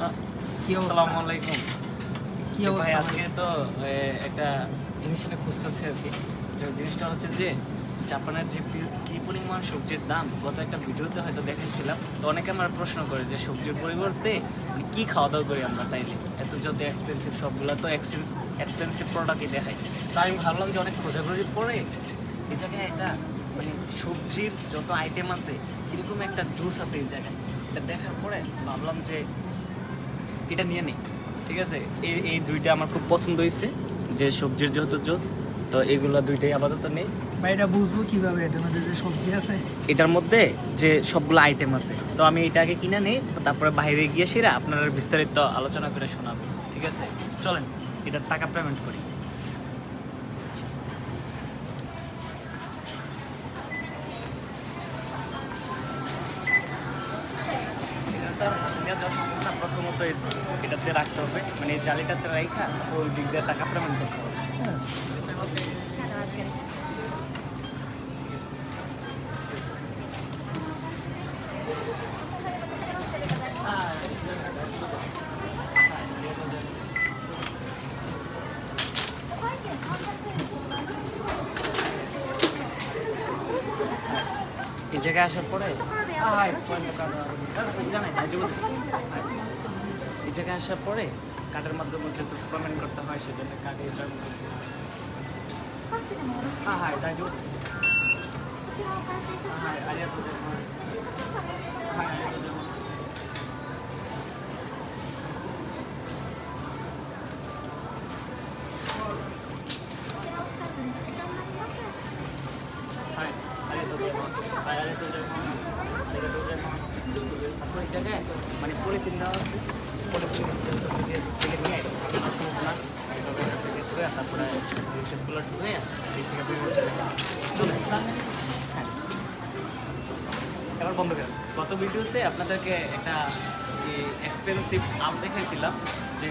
আসসালামু আলাইকুম কি ভাই আজকে তো একটা জিনিস এনে খুঁজতেছি আর কি। যে জিনিসটা হচ্ছে যে জাপানের যে কি পরিমাণ সবজির দাম গত একটা ভিডিওতে হয়তো দেখাইছিলাম তো অনেকে আমার প্রশ্ন করে যে সবজির পরিবর্তে মানে কি খাওয়া দাওয়া করি আমরা তাইলে এত যত এক্সপেন্সিভ সবগুলো তো এক্সপেন্সিভ প্রোডাক্টই দেখাই তো আমি ভাবলাম যে অনেক খোঁজাখুঁজি পরে এই জায়গায় একটা মানে সবজির যত আইটেম আছে এরকম একটা জুস আছে এই জায়গায়? এটা দেখার পরে ভাবলাম যে এটা নিয়ে নেই। ঠিক আছে? এই এই দুইটা আমার খুব পছন্দ হয়েছে যে সবজির যেহেতু জুস তো এগুলো দুইটাই আপাতত নেই। ভাই এটা বুঝব কীভাবে? এটার মধ্যে যে সবজি আছে? এটার মধ্যে যে সবগুলো আইটেম আছে। তো আমি এটাকে কিনে নিই তারপরে বাইরে গিয়ে সেরা আপনারা বিস্তারিত আলোচনা করে শোনাবো। ঠিক আছে? চলেন এটার টাকা পেমেন্ট করি। এটা প্রথমত এটাতে রাখতে হবে। মানে জালিটাতে রাখা ওই দিক দিয়ে টাকা পেমেন্ট করতে হবে। এই জায়গায় আসার পরে জানাই। এই জায়গায় আসার পরে কার্ডের মাধ্যমে যেহেতু পেমেন্ট করতে হয় সেজন্য কার্ডে পেমেন্ট করতে হয় হ্যাঁ হ্যাঁ তাই হ্যাঁ আরিয়াতো জানাই। হ্যাঁ আরিয়াতো জানাই। は এবার গত ভিডিওতে আপনাদেরকে একটা এক্সপেন্সিভ আম দেখেছিলাম যে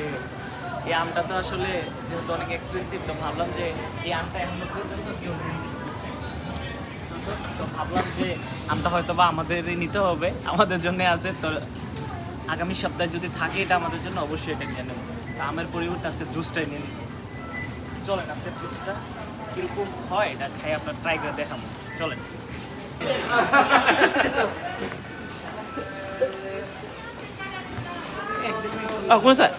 এই আমটা তো আসলে যেহেতু অনেক এক্সপেন্সিভ তো ভাবলাম যে এই আমটা এমন পর্যন্ত কেউ তো ভাবলাম যে আমটা হয়তো বা আমাদেরই নিতে হবে আমাদের জন্য আছে তো আগামী সপ্তাহে যদি থাকে এটা আমাদের জন্য অবশ্যই এটা নিয়ে নেব। আমের পরিবর্তে আজকে জুসটাই নিয়ে নিচ্ছি চলেন, আজকে জুসটা কীরকম হয় এটা খাই আপনার ট্রাই করে দেখাবো। চলেন। কোন স্যার?